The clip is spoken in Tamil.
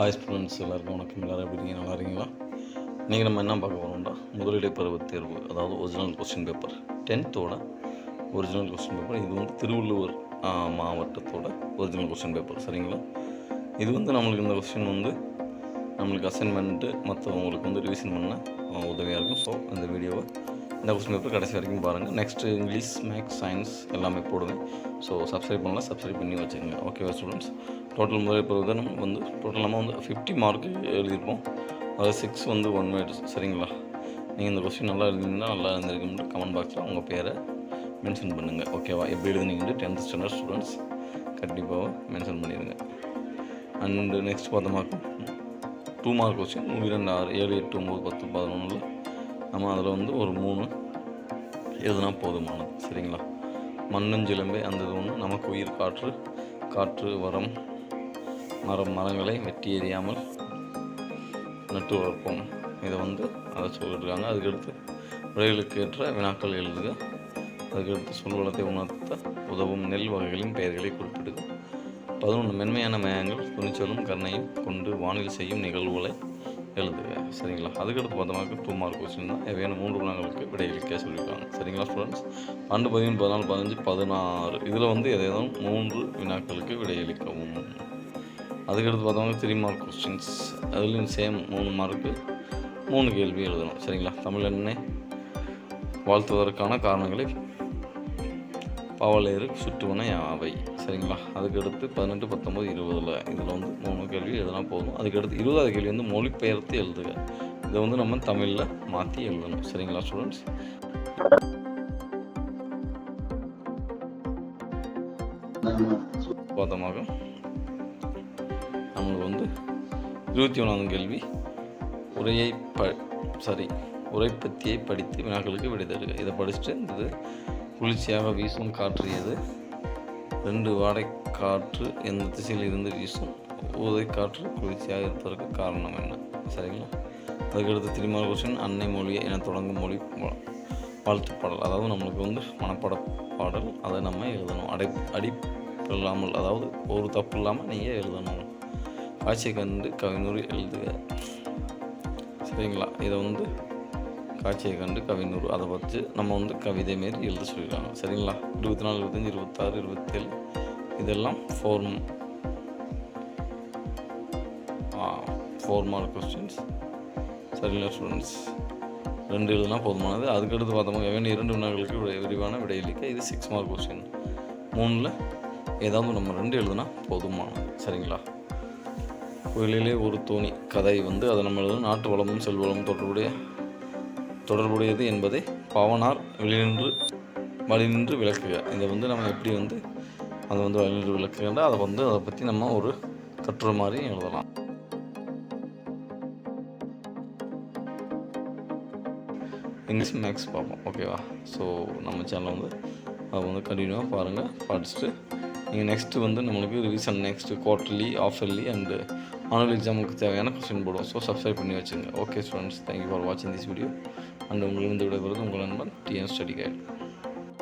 ஹாய் ஸ்டூடெண்ட்ஸ் எல்லாருக்கும் வணக்கம். எல்லோரும் எப்படி இருக்கீங்க? நல்லா இருக்கீங்களா? இன்றைக்கி நம்ம என்ன பார்க்க போகிறோம்னா முதலிடை பருவத் தேர்வு. அதாவது ஒரிஜினல் கொஸ்டின் பேப்பர் டென்த்தோட ஒரிஜினல் கொஸ்டின் பேப்பர் இது வந்து திருவள்ளுவர் மாவட்டத்தோட ஒரிஜினல் கொஸ்டின் பேப்பர் சரிங்களா? இது வந்து நம்மளுக்கு இந்த கொஸ்டின் வந்து நம்மளுக்கு அசைன்மெண்ட்டு மற்றவங்களுக்கு வந்து ரிவிஷன் பண்ண உதவியாக இருக்கும். ஸோ இந்த வீடியோவை இந்த கொஸ்டின் பேப்பர் கடைசி வரைக்கும் பாருங்கள் நெக்ஸ்ட்டு இங்கிலீஷ் மேக்ஸ் சயின்ஸ் எல்லாமே போடுவேன் ஸோ சப்ஸ்கிரைப் பண்ணலாம் சப்ஸ்கிரைப் பண்ணி வச்சுக்கோங்க. ஓகேவா ஸ்டூடெண்ட்ஸ் டோட்டல் முதல் இப்போ நம்ம வந்து டோட்டல் நம்ம வந்து ஃபிஃப்டி மார்க் எழுதியிருப்போம். அது சிக்ஸ் வந்து ஒன் வேர்டு சரிங்களா? நீங்கள் இந்த கொஸ்டின் நல்லா எழுதிங்கன்னா நல்லா எழுந்திருக்குன்னு கமெண்ட் பாக்ஸில் உங்கள் பேரை மென்ஷன் பண்ணுங்கள் ஓகேவா எப்படி எழுதுனீங்கன்ட்டு டென்த் ஸ்டாண்டர்ட் ஸ்டூடெண்ட்ஸ் கண்டிப்பாக மென்ஷன் பண்ணிடுங்க அண்டு நெக்ஸ்ட் பார்த்தோமாக்கும் டூ மார்க் கொஸ்டின் இரண்டு ஆறு ஏழு எட்டு ஒம்பது பத்து பதினொன்றில் நம்ம அதில் வந்து ஒரு மூணு எதுனா போதுமானது சரிங்களா? மண்ணஞ்சிலம்பே அந்த இது ஒன்று நமக்கு உயிர் காற்று காற்று வரம் மரம் மரங்களை வெட்டி எறியாமல் நட்டு வளர்ப்போம். இதை வந்து அதை சொல்லியிருக்காங்க. அதுக்கடுத்து விடைகளுக்கு ஏற்ற வினாக்கள் எழுதுக. அதுக்கடுத்து சொல்வளத்தை உணர்த்த உதவும் நெல் வகைகளின் பெயர்களை குறிப்பிடுக. பதினொன்று மென்மையான மேகங்கள் துணிச்சலும் கருணையும் கொண்டு வானில் செய்யும் நிகழ்வுகளை எழுதுக. சரிங்களா? அதுக்கடுத்து பார்த்தோம்னாக்க டூ மார்க் கொஸ்டின் தான். வேணும் மூன்று குணங்களுக்கு விடையளிக்க சொல்லியிருக்காங்க. சரிங்களா ஸ்டூடெண்ட்ஸ் பன்னெண்டு பதிமூணு பதினாலு பதினஞ்சு பதினாறு. இதில் வந்து எதையும் மூன்று வினாக்களுக்கு விடையளிக்கவும். அதுக்கடுத்து பார்த்தோம்னா த்ரீ மார்க் கொஸ்டின்ஸ் அதுலேயும் சேம் மூணு மார்க்கு மூணு கேள்வி எழுதணும். சரிங்களா? தமிழ் எண்ணெய் வாழ்த்துவதற்கான காரணங்களை பவலேறு சுற்றுவன யாவை? சரிங்களா? அதுக்கடுத்து பதினெட்டு பத்தொம்பது இருபதில் இதில் வந்து மூணு கேள்வி எழுதினா போதும். அதுக்கடுத்து இருபதாவது கேள்வி வந்து மொழிபெயர்த்து எழுதுக. இதை வந்து நம்ம தமிழில் மாற்றி எழுதணும். சரிங்களா ஸ்டூடெண்ட்ஸ் பார்த்தோமாக நம்மளுக்கு வந்து இருபத்தி ஒன்றாவது கேள்வி உரையை ப சாரி உரைப்பத்தியை படித்து வினாக்களுக்கு விடை தருக. இதை படிச்சுட்டு இந்த குளிர்ச்சியாக வீசும் காற்று எது? ரெண்டு வாடை காற்று எந்த திசையில் இருந்து வீசும்? ஊதை காற்று குளிர்ச்சியாக இருப்பதற்கு காரணம் என்ன? சரிங்களா? அதுக்கடுத்து திரும்ப கொஸ்டின் அன்னை மொழியை என தொடங்கும் மொழி வாழ்த்து பாடல் அதாவது நம்மளுக்கு வந்து மனப்பாட பாடல் அதை நம்ம எழுதணும். அடை அடிப்பு இல்லாமல் அதாவது ஒரு தப்பு இல்லாமல் நீங்கள் எழுதணும். காட்சியை கண்டு கவினூர் எழுதுக. சரிங்களா? இதை வந்து காட்சியை கண்டு கவினூர் அதை வச்சு நம்ம வந்து கவிதை மாரி எழுத சொல்லிடுறாங்க சரிங்களா? இருபத்தி நாலு இருபத்தஞ்சி இருபத்தாறு இருபத்தேழு. இதெல்லாம் ஃபோர் ஃபோர் மார்க் கொஸ்டின்ஸ் சரிங்களா ஸ்டூடெண்ட்ஸ் ரெண்டு எழுதுனா போதுமானது. அதுக்கடுத்து பார்த்தோம்னா வேண்டிய இரண்டு வினாக்களுக்கு விரிவான விடையளிக்க இது சிக்ஸ் மார்க் கொஸ்டின் மூணில் ஏதாவது நம்ம ரெண்டு எழுதுனா போதுமானது. சரிங்களா? குயிலிலே ஒரு தோணி கதை வந்து அதை நம்மளது நாட்டு வளமும் செல்வளமும் தொடர்புடைய தொடர்புடையது என்பதை பாவனார் வெளிநின்று வழிநின்று விளக்குக. இதை வந்து நம்ம எப்படி வந்து அதை வந்து வழிநின்று விளக்குகின்ற அதை வந்து அதை பற்றி நம்ம ஒரு கட்டுரை மாதிரி எழுதலாம். இங்கிலீஷ் மேக்ஸ் பார்ப்போம். ஓகேவா? ஸோ நம்ம சேனலை வந்து அதை வந்து கண்டினியூவாக பாருங்கள் படிச்சுட்டு நீங்கள் நெக்ஸ்ட்டு வந்து நம்மளுக்கு revision next quarterly half yearly and annual எக்ஸாமுக்கு தேவையான கொஸ்டின் போடுவோம். ஸோ சப்ஸ்கிரைப் பண்ணி வச்சுங்க. Okay students thank you for வாட்சிங் திஸ் வீடியோ அண்ட் உங்களிருந்து விடைபெறுவது உங்கள் நண்பன் டிஎன் ஸ்டடி கைட்